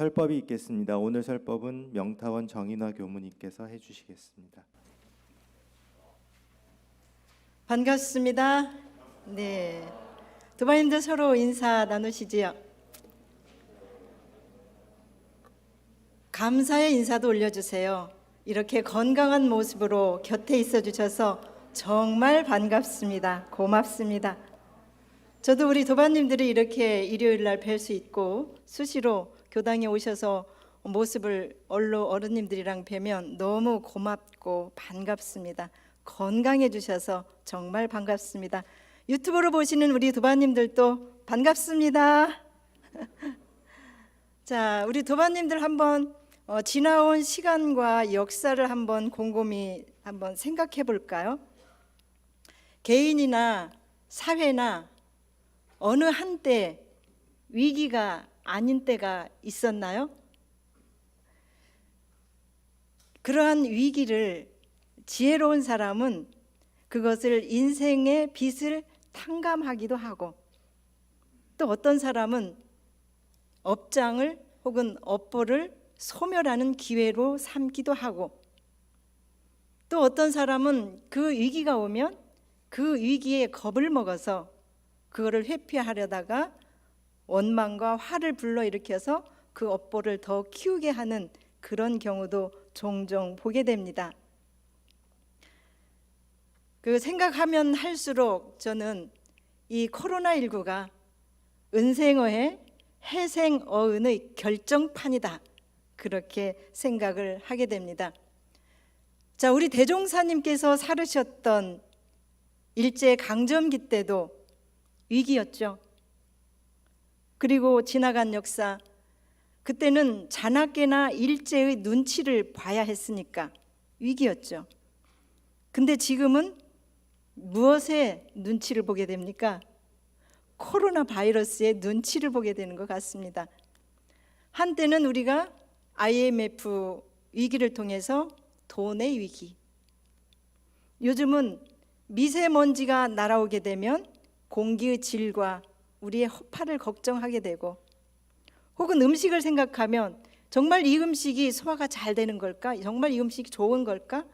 설법이 있겠습니다. 오늘 설법은 명타원 정인화 교무님께서 해주시겠습니다. 반갑습니다. 네. 도바님들 서로 인사 나누시지요. 감사의 인사도 올려주세요. 이렇게 건강한 모습으로 곁에 있어 주셔서 정말 반갑습니다. 고맙습니다. 저도 우리 도반님들이 이렇게 일요일 날 뵐 수 있고 수시로 교당에 오셔서 모습을 얼로 어른님들이랑 뵈면 너무 고맙고 반갑습니다. 건강해 주셔서 정말 반갑습니다. 유튜브로 보시는 우리 도반님들도 반갑습니다. 자, 우리 도반님들 한번 어, 지나온 시간과 역사를 한번 곰곰이 한번 생각해 볼까요? 개인이나 사회나 어느 한때 위기가 아닌 때가 있었나요? 그러한 위기를 지혜로운 사람은 그것을 인생의 빛을 탕감하기도 하고 또 어떤 사람은 업장을 혹은 업보를 소멸하는 기회로 삼기도 하고 또 어떤 사람은 그 위기가 오면 그 위기에 겁을 먹어서 그거를 회피하려다가 원망과 화를 불러일으켜서 그 업보를 더 키우게 하는 그런 경우도 종종 보게 됩니다. 그 생각하면 할수록 저는 이 코로나19가 은생어의 해생어은의 결정판이다. 그렇게 생각을 하게 됩니다. 자, 우리 대종사님께서 살으셨던 일제 강점기 때도 위기였죠. 그리고 지나간 역사, 그때는 잔악계나 일제의 눈치를 봐야 했으니까 위기였죠. 근데 지금은 무엇에 눈치를 보게 됩니까? 코로나 바이러스의 눈치를 보게 되는 것 같습니다. 한때는 우리가 IMF 위기를 통해서 돈의 위기. 요즘은 미세먼지가 날아오게 되면 공기의 질과 우리의 허파를 걱정하게 되고 혹은 음식을 생각하면 정말 이 음식이 소화가 잘 되는 걸까? 정말 이 음식이 좋은 걸까?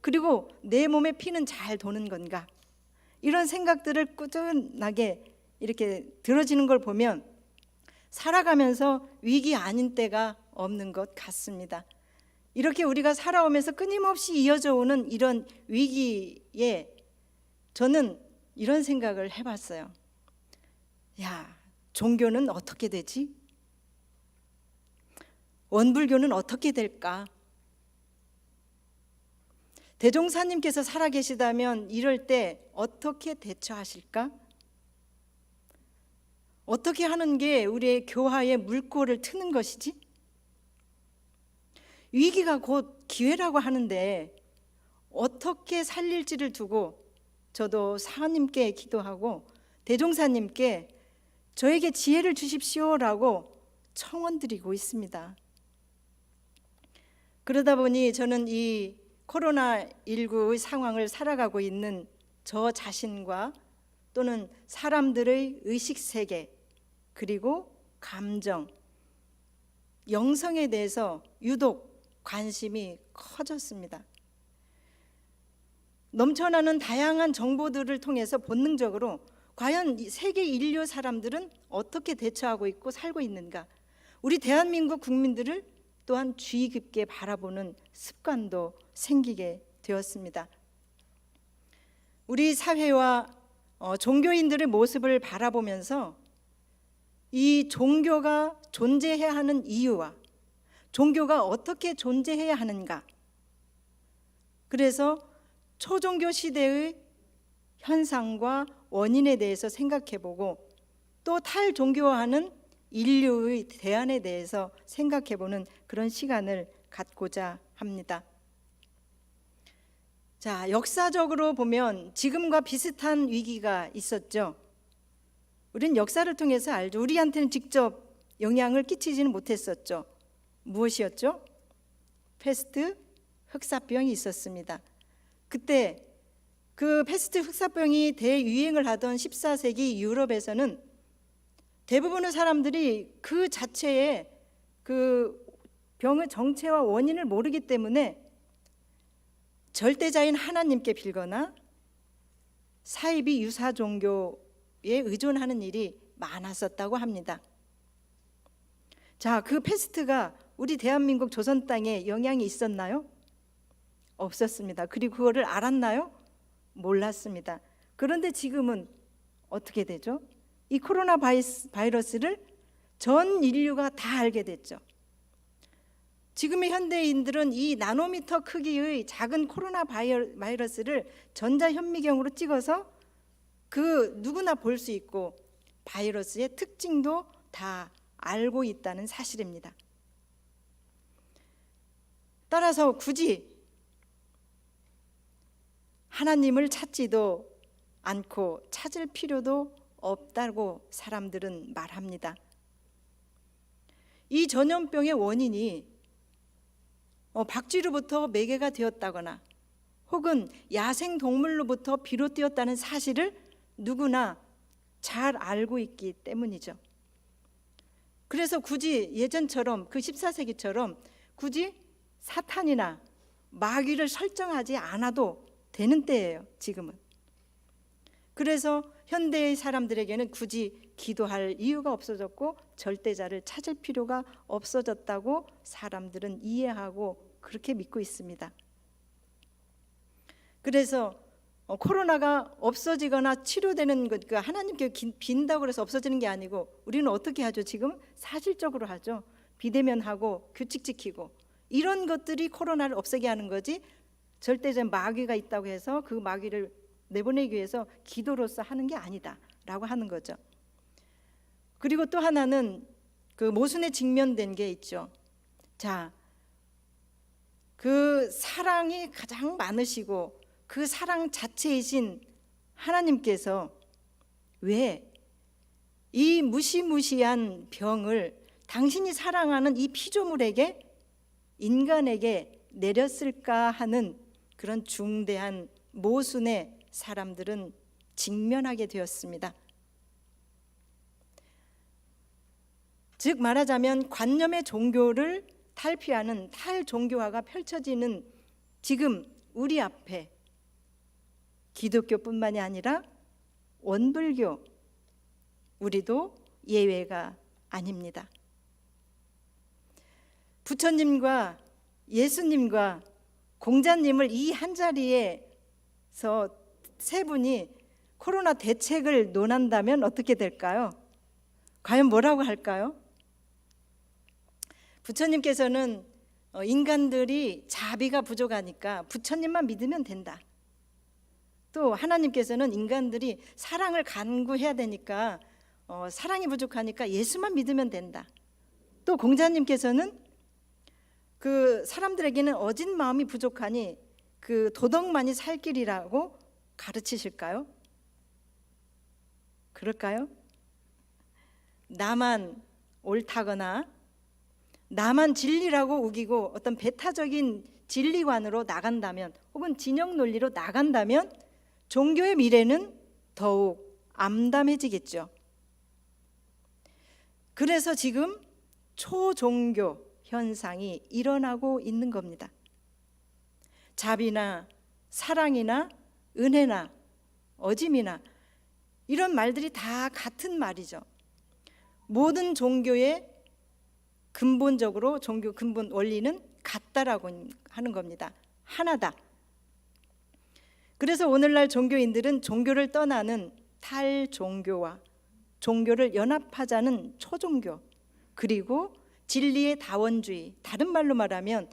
그리고 내 몸에 피는 잘 도는 건가? 이런 생각들을 꾸준하게 이렇게 들어지는 걸 보면 살아가면서 위기 아닌 때가 없는 것 같습니다. 이렇게 우리가 살아오면서 끊임없이 이어져 오는 이런 위기에 저는 이런 생각을 해봤어요. 야, 종교는 어떻게 되지? 원불교는 어떻게 될까? 대종사님께서 살아계시다면 이럴 때 어떻게 대처하실까? 어떻게 하는 게 우리의 교화의 물꼬를 트는 것이지? 위기가 곧 기회라고 하는데 어떻게 살릴지를 두고 저도 사님께 기도하고 대종사님께 저에게 지혜를 주십시오라고 청원드리고 있습니다. 그러다 보니 저는 이 코로나19의 상황을 살아가고 있는 저 자신과 또는 사람들의 의식 세계 그리고 감정, 영성에 대해서 유독 관심이 커졌습니다. 넘쳐나는 다양한 정보들을 통해서 본능적으로 과연 세계 인류 사람들은 어떻게 대처하고 있고 살고 있는가? 우리 대한민국 국민들을 또한 주의 깊게 바라보는 습관도 생기게 되었습니다. 우리 사회와 어, 종교인들의 모습을 바라보면서 이 종교가 존재해야 하는 이유와 종교가 어떻게 존재해야 하는가. 그래서 초종교 시대의 현상과 원인에 대해서 생각해 보고 또 탈종교화하는 인류의 대안에 대해서 생각해 보는 그런 시간을 갖고자 합니다. 자, 역사적으로 보면 지금과 비슷한 위기가 있었죠. 우리는 역사를 통해서 알죠. 우리한테는 직접 영향을 끼치지는 못했었죠. 무엇이었죠? 패스트 흑사병이 있었습니다. 그때 그 패스트 흑사병이 대유행을 하던 14세기 유럽에서는 대부분의 사람들이 그 자체에 그 병의 정체와 원인을 모르기 때문에 절대자인 하나님께 빌거나 사이비 유사 종교에 의존하는 일이 많았었다고 합니다. 자, 그 패스트가 우리 대한민국 조선 땅에 영향이 있었나요? 없었습니다. 그리고 그거를 알았나요? 몰랐습니다. 그런데 지금은 어떻게 되죠? 이 코로나 바이스, 바이러스를 전 인류가 다 알게 됐죠. 지금의 현대인들은 이 나노미터 크기의 작은 코로나 바이러- 바이러스를 전자현미경으로 찍어서 그 누구나 볼 수 있고 바이러스의 특징도 다 알고 있다는 사실입니다. 따라서 굳이 하나님을 찾지도 않고 찾을 필요도 없다고 사람들은 말합니다. 이 전염병의 원인이 어, 박쥐로부터 매개가 되었다거나 혹은 야생 동물로부터 비롯되었다는 사실을 누구나 잘 알고 있기 때문이죠. 그래서 굳이 예전처럼 그 14세기처럼 굳이 사탄이나 마귀를 설정하지 않아도 되는 때예요, 지금은. 그래서 현대의 사람들에게는 굳이 기도할 이유가 없어졌고 절대자를 찾을 필요가 없어졌다고 사람들은 이해하고 그렇게 믿고 있습니다. 그래서 어, 코로나가 없어지거나 치료되는 것, 그 하나님께 기- 빈다고 그래서 없어지는 게 아니고 우리는 어떻게 하죠? 지금 사실적으로 하죠. 비대면하고 규칙 지키고 이런 것들이 코로나를 없애게 하는 거지. 절대적 마귀가 있다고 해서 그 마귀를 내보내기 위해서 기도로서 하는 게 아니다라고 하는 거죠. 그리고 또 하나는 그 모순에 직면된 게 있죠. 자, 그 사랑이 가장 많으시고 그 사랑 자체이신 하나님께서 왜 이 무시무시한 병을 당신이 사랑하는 이 피조물에게 인간에게 내렸을까 하는 그런 중대한 모순에 사람들은 직면하게 되었습니다. 즉 말하자면 관념의 종교를 탈피하는 탈종교화가 펼쳐지는 지금 우리 앞에 기독교뿐만이 아니라 원불교 우리도 예외가 아닙니다. 부처님과 예수님과 공자님을 이 한 자리에서 세 분이 코로나 대책을 논한다면 어떻게 될까요? 과연 뭐라고 할까요? 부처님께서는 어, 인간들이 자비가 부족하니까 부처님만 믿으면 된다. 또 하나님께서는 인간들이 사랑을 간구해야 되니까 어, 사랑이 부족하니까 예수만 믿으면 된다. 또 공자님께서는 그 사람들에게는 어진 마음이 부족하니 그 도덕만이 살 길이라고 가르치실까요? 그럴까요? 나만 옳다거나 나만 진리라고 우기고 어떤 배타적인 진리관으로 나간다면 혹은 진영 논리로 나간다면 종교의 미래는 더욱 암담해지겠죠. 그래서 지금 초종교 현상이 일어나고 있는 겁니다. 자비나 사랑이나 은혜나 어짐이나 이런 말들이 다 같은 말이죠. 모든 종교의 근본적으로 종교 근본 원리는 같다라고 하는 겁니다. 하나다. 그래서 오늘날 종교인들은 종교를 떠나는 탈종교와 종교를 연합하자는 초종교 그리고 진리의 다원주의 다른 말로 말하면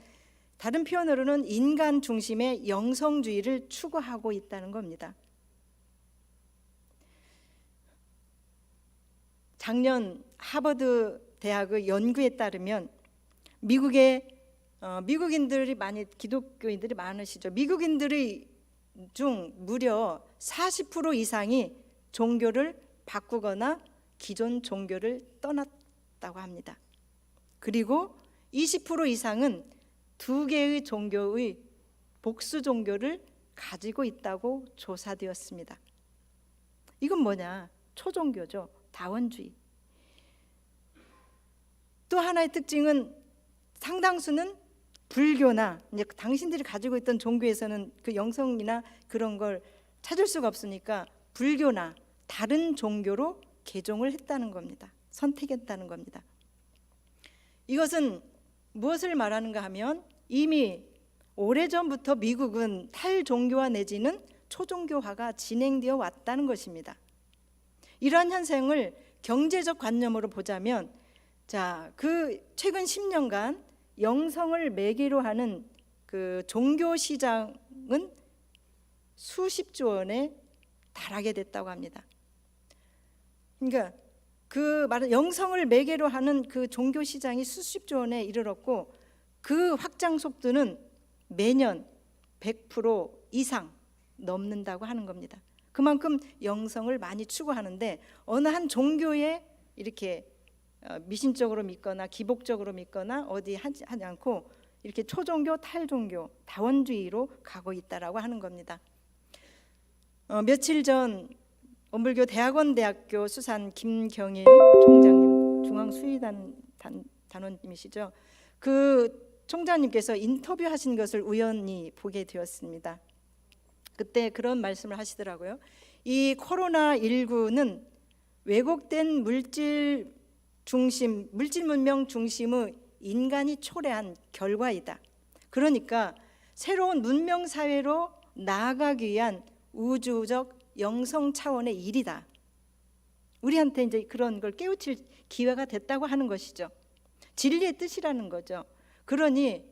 다른 표현으로는 인간 중심의 영성주의를 추구하고 있다는 겁니다. 작년 하버드 대학의 연구에 따르면 미국의 어, 미국인들이 많이 기독교인들이 많으시죠. 미국인들의 중 무려 40% 이상이 종교를 바꾸거나 기존 종교를 떠났다고 합니다. 그리고 20% 이상은 두 개의 종교의 복수 종교를 가지고 있다고 조사되었습니다. 이건 뭐냐? 초종교죠. 다원주의. 또 하나의 특징은 상당수는 불교나 이제 당신들이 가지고 있던 종교에서는 그 영성이나 그런 걸 찾을 수가 없으니까 불교나 다른 종교로 개종을 했다는 겁니다. 선택했다는 겁니다. 이것은 무엇을 말하는가 하면 이미 오래전부터 미국은 탈종교화 내지는 초종교화가 진행되어 왔다는 것입니다. 이러한 현상을 경제적 관념으로 보자면 자, 그 최근 10년간 영성을 매개로 하는 그 종교 시장은 수십 조 원에 달하게 됐다고 합니다. 그러니까 그 말은 영성을 매개로 하는 그 종교 시장이 수십조 원에 이르렀고 그 확장 속도는 매년 100% 이상 넘는다고 하는 겁니다. 그만큼 영성을 많이 추구하는데 어느 한 종교에 이렇게 어, 미신적으로 믿거나 기복적으로 믿거나 어디 하지, 않고 이렇게 초종교, 탈종교, 다원주의로 가고 있다라고 하는 겁니다. 어, 며칠 전 원불교 대학원대학교 수산 김경일 총장님 중앙수의단 단, 단원님이시죠. 그 총장님께서 인터뷰하신 것을 우연히 보게 되었습니다. 그때 그런 말씀을 하시더라고요. 이 코로나 19는 왜곡된 물질 중심, 물질 문명 중심의 인간이 초래한 결과이다. 그러니까 새로운 문명 사회로 나아가기 위한 우주적 영성 차원의 일이다. 우리한테 이제 그런 걸 깨우칠 기회가 됐다고 하는 것이죠. 진리의 뜻이라는 거죠. 그러니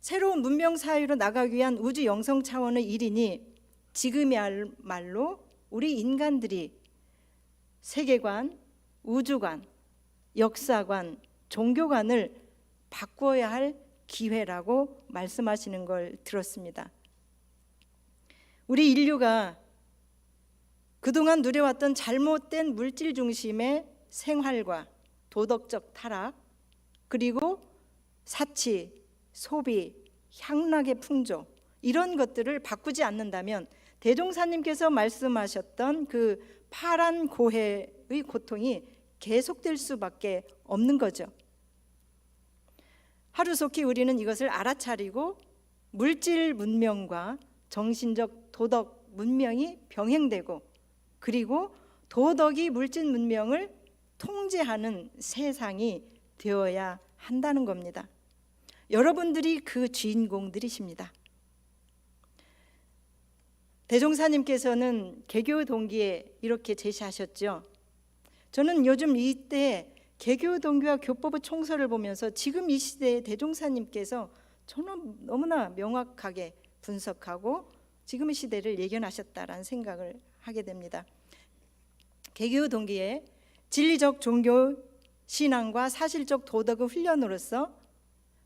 새로운 문명 사회로 나가기 위한 우주 영성 차원의 일이니 지금이야말로 우리 인간들이 세계관, 우주관, 역사관, 종교관을 바꿔야 할 기회라고 말씀하시는 걸 들었습니다. 우리 인류가 그동안 누려왔던 잘못된 물질 중심의 생활과 도덕적 타락 그리고 사치, 소비, 향락의 풍조 이런 것들을 바꾸지 않는다면 대종사님께서 말씀하셨던 그 파란 고해의 고통이 계속될 수밖에 없는 거죠. 하루속히 우리는 이것을 알아차리고 물질 문명과 정신적 도덕 문명이 병행되고 그리고 도덕이 물질 문명을 통제하는 세상이 되어야 한다는 겁니다. 여러분들이 그 주인공들이십니다. 대종사님께서는 개교 동기에 이렇게 제시하셨죠. 저는 요즘 이때 개교 동기와 교법의 총서를 보면서 지금 이 시대의 대종사님께서 저는 너무나 명확하게 분석하고 지금의 시대를 예견하셨다라는 생각을 하게 됩니다. 개교 동기에 진리적 종교 신앙과 사실적 도덕의 훈련으로서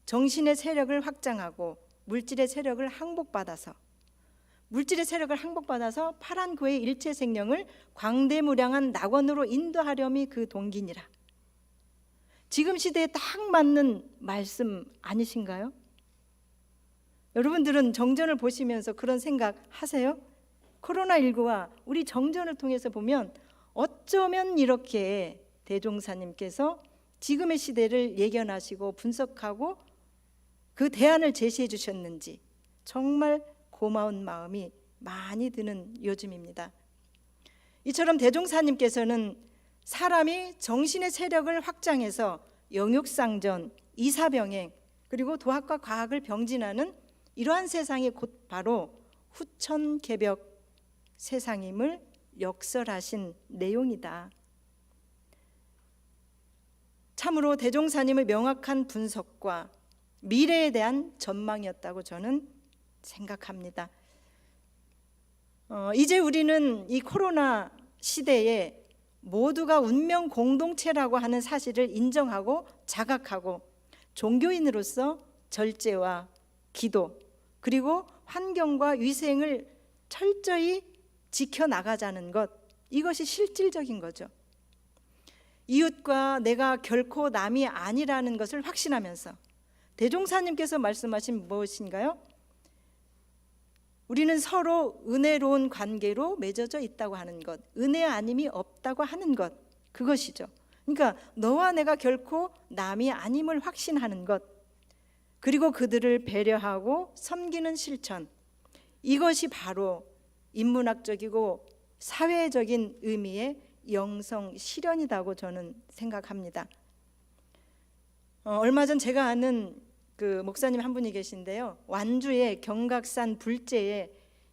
정신의 세력을 확장하고 물질의 세력을 항복받아서 물질의 세력을 항복받아서 파란 고의 일체 생명을 광대무량한 낙원으로 인도하렴이 그 동기니라. 지금 시대에 딱 맞는 말씀 아니신가요? 여러분들은 정전을 보시면서 그런 생각 하세요? 코로나19와 우리 정전을 통해서 보면 어쩌면 이렇게 대종사님께서 지금의 시대를 예견하시고 분석하고 그 대안을 제시해 주셨는지 정말 고마운 마음이 많이 드는 요즘입니다. 이처럼 대종사님께서는 사람이 정신의 세력을 확장해서 영육상전, 이사병행 그리고 도학과 과학을 병진하는 이러한 세상이 곧 바로 후천 개벽 세상임을 역설하신 내용이다. 참으로 대종사님의 명확한 분석과 미래에 대한 전망이었다고 저는 생각합니다. 어, 이제 우리는 이 코로나 시대에 모두가 운명 공동체라고 하는 사실을 인정하고 자각하고 종교인으로서 절제와 기도 그리고 환경과 위생을 철저히 지켜 나가자는 것 이것이 실질적인 거죠. 이웃과 내가 결코 남이 아니라는 것을 확신하면서 대종사님께서 말씀하신 무엇인가요? 우리는 서로 은혜로운 관계로 맺어져 있다고 하는 것, 은혜 아님이 없다고 하는 것, 그것이죠. 그러니까 너와 내가 결코 남이 아님을 확신하는 것, 그리고 그들을 배려하고 섬기는 실천, 이것이 바로 인문학적이고 사회적인 의미의 영성 실현이라고 저는 생각합니다. 어, 얼마 전 제가 아는 그 목사님 한 분이 계신데요. 완주의 경각산 불제에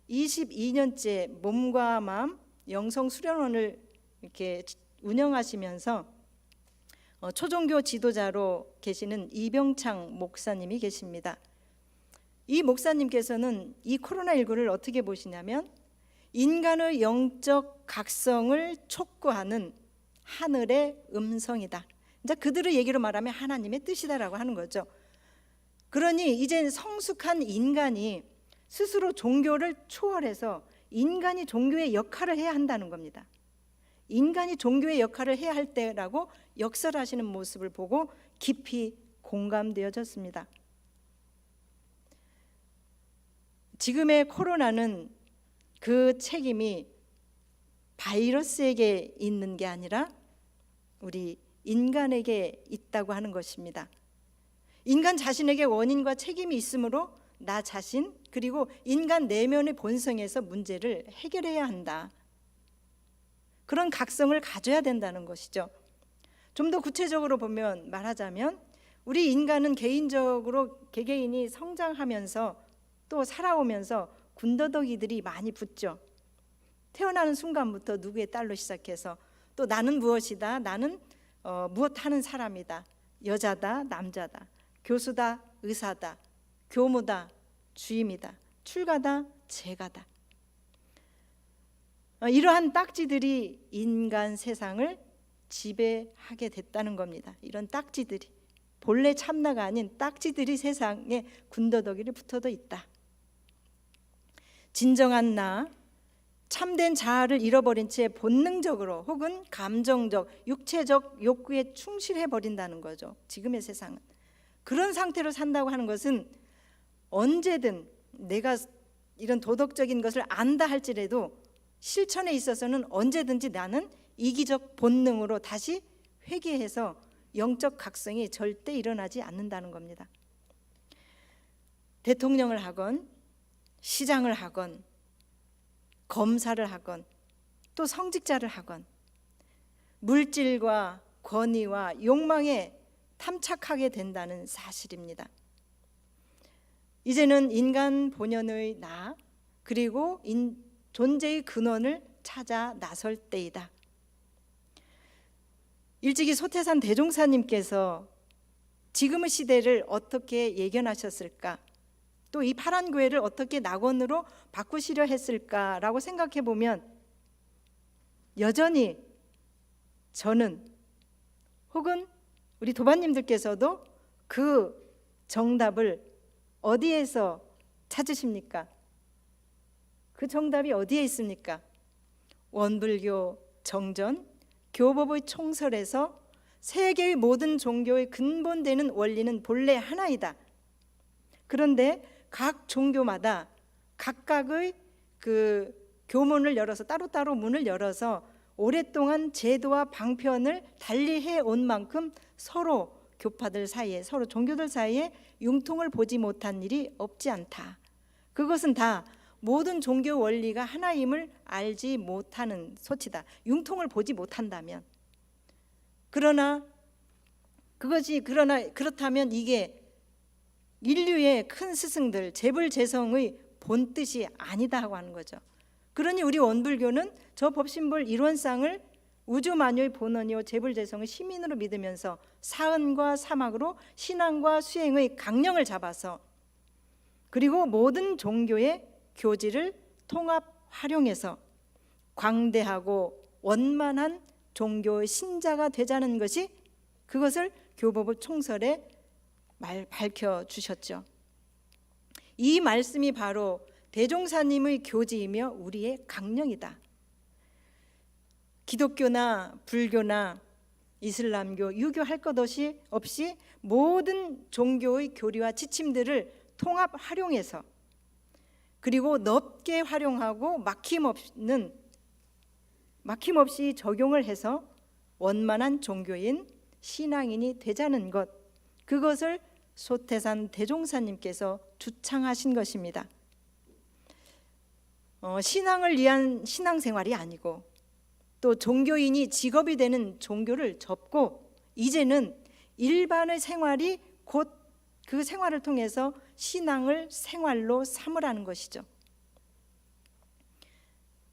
22년째 몸과 마음 영성 수련원을 이렇게 운영하시면서 어, 초종교 지도자로 계시는 이병창 목사님이 계십니다. 이 목사님께서는 이 코로나 19를 어떻게 보시냐면 인간의 영적 각성을 촉구하는 하늘의 음성이다. 이제 그들의 얘기로 말하면 하나님의 뜻이다라고 하는 거죠. 그러니 이제 성숙한 인간이 스스로 종교를 초월해서 인간이 종교의 역할을 해야 한다는 겁니다. 인간이 종교의 역할을 해야 할 때라고 역설하시는 모습을 보고 깊이 공감되어졌습니다. 지금의 코로나는 그 책임이 바이러스에게 있는 게 아니라 우리 인간에게 있다고 하는 것입니다. 인간 자신에게 원인과 책임이 있으므로 나 자신 그리고 인간 내면의 본성에서 문제를 해결해야 한다. 그런 각성을 가져야 된다는 것이죠. 좀 더 구체적으로 보면 말하자면 우리 인간은 개인적으로 개개인이 성장하면서 또 살아오면서 군더더기들이 많이 붙죠. 태어나는 순간부터 누구의 딸로 시작해서 또 나는 무엇이다. 나는 어, 무엇 하는 사람이다. 여자다, 남자다. 교수다, 의사다. 교무다, 주임이다. 출가다, 재가다. 어, 이러한 딱지들이 인간 세상을 지배하게 됐다는 겁니다. 이런 딱지들이 본래 참나가 아닌 딱지들이 세상에 군더더기를 붙어도 있다. 진정한 나, 참된 자아를 잃어버린 채 본능적으로 혹은 감정적, 육체적 욕구에 충실해 버린다는 거죠. 지금의 세상은 그런 상태로 산다고 하는 것은 언제든 내가 이런 도덕적인 것을 안다 할지라도 실천에 있어서는 언제든지 나는 이기적 본능으로 다시 회귀해서 영적 각성이 절대 일어나지 않는다는 겁니다. 대통령을 하건 시장을 하건 검사를 하건 또 성직자를 하건 물질과 권위와 욕망에 탐착하게 된다는 사실입니다. 이제는 인간 본연의 나 그리고 인, 존재의 근원을 찾아 나설 때이다. 일찍이 소태산 대종사님께서 지금의 시대를 어떻게 예견하셨을까? 또 이 파란 교회를 어떻게 낙원으로 바꾸시려 했을까라고 생각해 보면 여전히 저는 혹은 우리 도반님들께서도 그 정답을 어디에서 찾으십니까? 그 정답이 어디에 있습니까? 원불교 정전 교법의 총설에서 세계의 모든 종교의 근본되는 원리는 본래 하나이다. 그런데 각 종교마다 각각의 그 교문을 열어서 따로따로 문을 열어서 오랫동안 제도와 방편을 달리해 온 만큼 서로 교파들 사이에 서로 종교들 사이에 융통을 보지 못한 일이 없지 않다. 그것은 다 모든 종교 원리가 하나임을 알지 못하는 소치다. 융통을 보지 못한다면. 그러나 그것이 그러나 그렇다면 이게 인류의 큰 스승들 재불재성의 본 뜻이 아니다 하고 하는 거죠. 그러니 우리 원불교는 저 법신불 일원상을 우주 만유의 본원이요 재불재성의 시민으로 믿으면서 사은과 사막으로 신앙과 수행의 강령을 잡아서 그리고 모든 종교의 교지를 통합 활용해서 광대하고 원만한 종교의 신자가 되자는 것이 그것을 교법의 총설에 말 밝혀 주셨죠. 이 말씀이 바로 대종사님의 교지이며 우리의 강령이다. 기독교나 불교나 이슬람교, 유교 할 것 없이 모든 종교의 교리와 지침들을 통합 활용해서 그리고 넓게 활용하고 막힘없는 막힘없이 적용을 해서 원만한 종교인 신앙인이 되자는 것 그것을 소태산 대종사님께서 주창하신 것입니다. 어, 신앙을 위한 신앙생활이 아니고 또 종교인이 직업이 되는 종교를 접고 이제는 일반의 생활이 곧 그 생활을 통해서 신앙을 생활로 삼으라는 것이죠.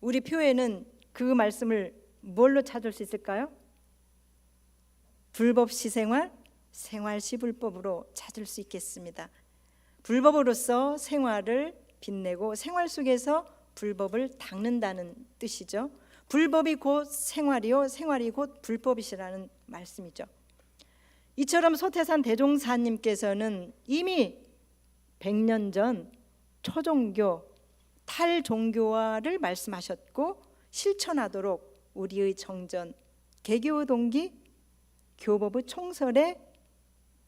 우리 표에는 그 말씀을 뭘로 찾을 수 있을까요? 불법시 생활, 생활시 불법으로 찾을 수 있겠습니다. 불법으로서 생활을 빛내고 생활 속에서 불법을 닦는다는 뜻이죠. 불법이 곧 생활이요, 생활이 곧 불법이시라는 말씀이죠. 이처럼 소태산 대종사님께서는 이미 100년 전 초종교 탈종교화를 말씀하셨고 실천하도록 우리의 정전 개교 동기 교법의 총설에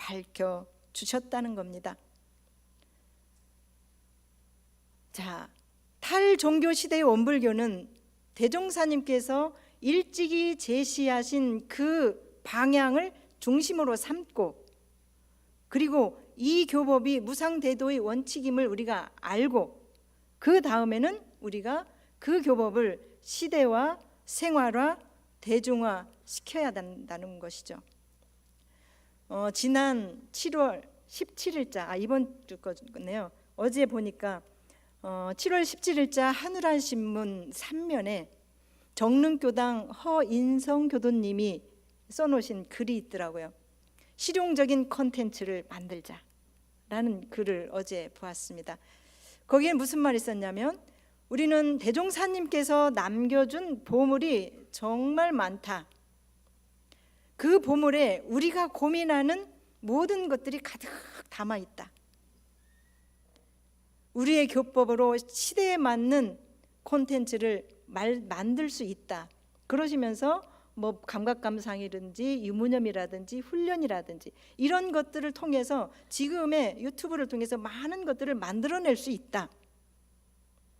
밝혀 주셨다는 겁니다. 자, 탈종교 시대의 원불교는 대종사님께서 일찍이 제시하신 그 방향을 중심으로 삼고 그리고 이 교법이 무상대도의 원칙임을 우리가 알고 그 다음에는 우리가 그 교법을 시대와 생활화, 대중화 시켜야 된다는 것이죠. 어, 지난 7월 17일자 아, 이번 주 거네요. 어제 보니까 어, 7월 17일자 한우란 신문 3면에 정릉교당 허인성 교도님이 써놓으신 글이 있더라고요. 실용적인 컨텐츠를 만들자라는 글을 어제 보았습니다. 거기에 무슨 말이 있었냐면 우리는 대종사님께서 남겨준 보물이 정말 많다. 그 보물에 우리가 고민하는 모든 것들이 가득 담아 있다. 우리의 교법으로 시대에 맞는 콘텐츠를 말, 만들 수 있다. 그러시면서 뭐 감각 감상이든지 유무념이라든지 훈련이라든지 이런 것들을 통해서 지금의 유튜브를 통해서 많은 것들을 만들어낼 수 있다.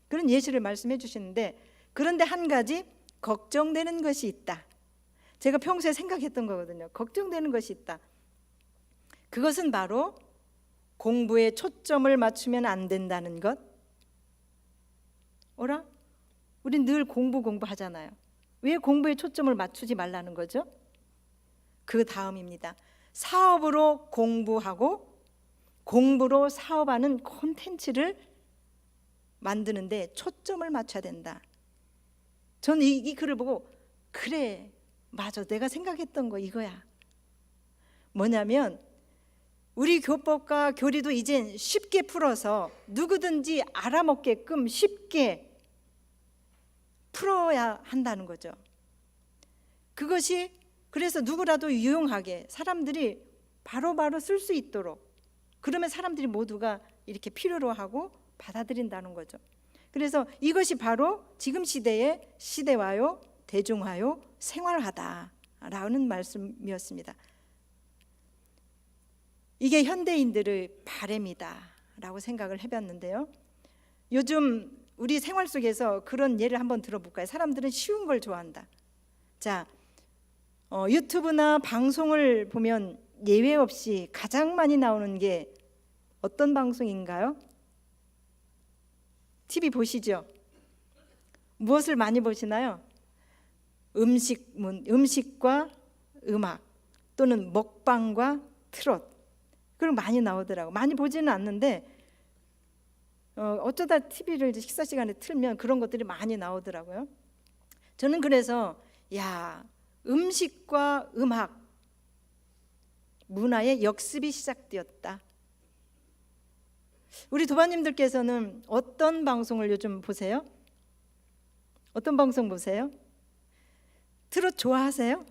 그런 예시를 말씀해 주시는데 그런데 한 가지 걱정되는 것이 있다. 제가 평소에 생각했던 거거든요. 걱정되는 것이 있다. 그것은 바로 공부에 초점을 맞추면 안 된다는 것. 어라? 우린 늘 공부 공부하잖아요. 왜 공부에 초점을 맞추지 말라는 거죠? 그 다음입니다. 사업으로 공부하고 공부로 사업하는 콘텐츠를 만드는데 초점을 맞춰야 된다. 저는 이, 이 글을 보고 그래 맞아 내가 생각했던 거 이거야. 뭐냐면 우리 교법과 교리도 이젠 쉽게 풀어서 누구든지 알아먹게끔 쉽게 풀어야 한다는 거죠. 그것이 그래서 누구라도 유용하게 사람들이 바로바로 쓸 수 있도록 그러면 사람들이 모두가 이렇게 필요로 하고 받아들인다는 거죠. 그래서 이것이 바로 지금 시대의 시대화요, 대중화요, 생활하다라는 말씀이었습니다. 이게 현대인들의 바램이다라고 생각을 해봤는데요. 요즘 우리 생활 속에서 그런 예를 한번 들어볼까요? 사람들은 쉬운 걸 좋아한다. 자, 어, 유튜브나 방송을 보면 예외 없이 가장 많이 나오는 게 어떤 방송인가요? TV 보시죠. 무엇을 많이 보시나요? 음식, 음식과 음악 또는 먹방과 트롯 그런 많이 나오더라고. 많이 보지는 않는데 어, 어쩌다 TV를 식사 시간에 틀면 그런 것들이 많이 나오더라고요. 저는 그래서 야 음식과 음악 문화의 역습이 시작되었다. 우리 도반님들께서는 어떤 방송을 요즘 보세요? 어떤 방송 보세요? 트롯 좋아하세요?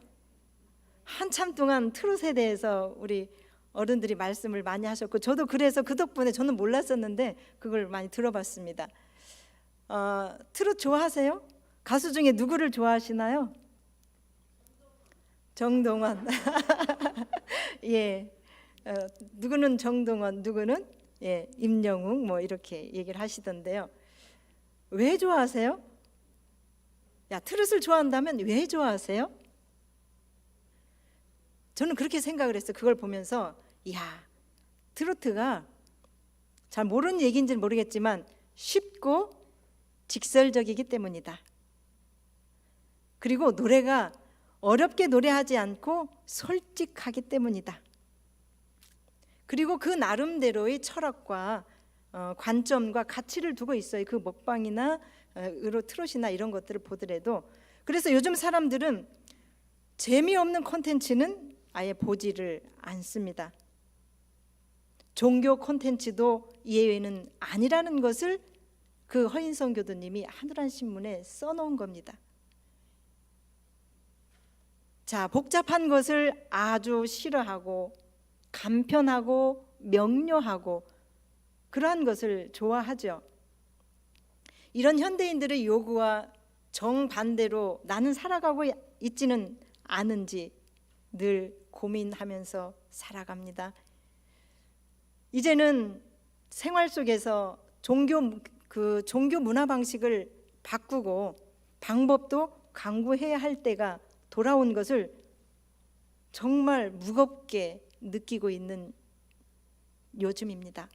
한참 동안 트롯에 대해서 우리 어른들이 말씀을 많이 하셨고 저도 그래서 그 덕분에 저는 몰랐었는데 그걸 많이 들어봤습니다. 어, 트롯 좋아하세요? 가수 중에 누구를 좋아하시나요? 정동원. 예. 어, 누구는 정동원, 누구는 예, 임영웅 뭐 이렇게 얘기를 하시던데요. 왜 좋아하세요? 야, 트롯을 좋아한다면 왜 좋아하세요? 저는 그렇게 생각을 했어요. 그걸 보면서 이야 트로트가 잘 모르는 얘기인지는 모르겠지만 쉽고 직설적이기 때문이다. 그리고 노래가 어렵게 노래하지 않고 솔직하기 때문이다. 그리고 그 나름대로의 철학과 어, 관점과 가치를 두고 있어요. 그 먹방이나 어, 으로 트롯이나 이런 것들을 보더라도 그래서 요즘 사람들은 재미없는 콘텐츠는 아예 보지를 않습니다. 종교 콘텐츠도 예외는 아니라는 것을 그 허인성 교도님이 하늘한 신문에 써놓은 겁니다. 자, 복잡한 것을 아주 싫어하고 간편하고 명료하고 그러한 것을 좋아하죠. 이런 현대인들의 요구와 정반대로 나는 살아가고 있지는 않은지 늘 고민하면서 살아갑니다. 이제는 생활 속에서 종교 그 종교 문화 방식을 바꾸고 방법도 강구해야 할 때가 돌아온 것을 정말 무겁게 느끼고 있는 요즘입니다.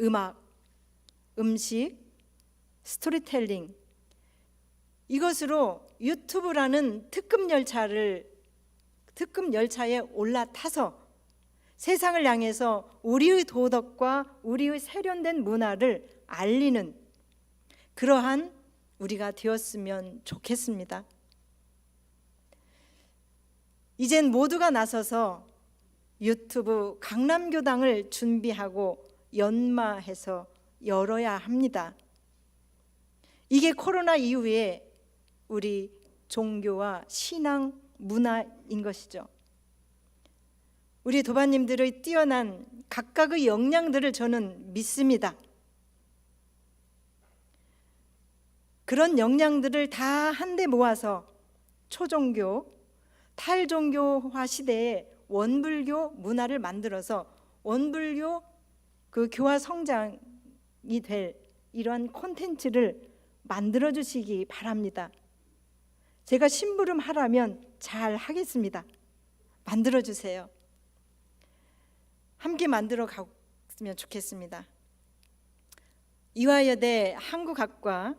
음악, 음식, 스토리텔링 이것으로 유튜브라는 특급 열차를 특급 열차에 올라타서 세상을 향해서 우리의 도덕과 우리의 세련된 문화를 알리는 그러한 우리가 되었으면 좋겠습니다. 이젠 모두가 나서서 유튜브 강남교당을 준비하고 연마해서 열어야 합니다. 이게 코로나 이후에 우리 종교와 신앙 문화인 것이죠. 우리 도반님들의 뛰어난 각각의 역량들을 저는 믿습니다. 그런 역량들을 다 한데 모아서 초종교, 탈종교화 시대에 원불교 문화를 만들어서 원불교 그 교화 성장이 될 이러한 콘텐츠를 만들어 주시기 바랍니다. 제가 심부름 하라면 잘 하겠습니다. 만들어 주세요. 함께 만들어 갔으면 좋겠습니다. 이화여대 한국학과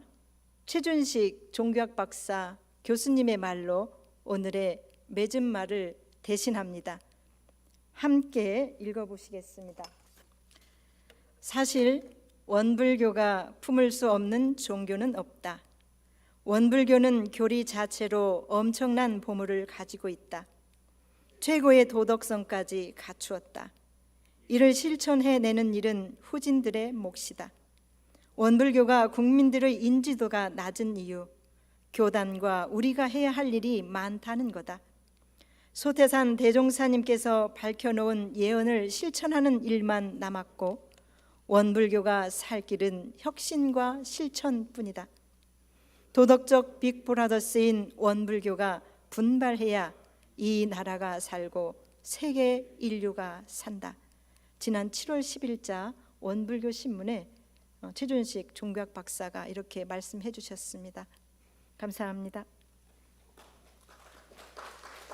최준식 종교학 박사 교수님의 말로 오늘의 맺은 말을 대신합니다. 함께 읽어보시겠습니다. 사실 원불교가 품을 수 없는 종교는 없다. 원불교는 교리 자체로 엄청난 보물을 가지고 있다. 최고의 도덕성까지 갖추었다. 이를 실천해내는 일은 후진들의 몫이다. 원불교가 국민들의 인지도가 낮은 이유, 교단과 우리가 해야 할 일이 많다는 거다. 소태산 대종사님께서 밝혀놓은 예언을 실천하는 일만 남았고 원불교가 살 길은 혁신과 실천뿐이다. 도덕적 빅브라더스인 원불교가 분발해야 이 나라가 살고 세계 인류가 산다. 지난 7월 10일자 원불교 신문에 어, 최준식 종교학 박사가 이렇게 말씀해 주셨습니다. 감사합니다.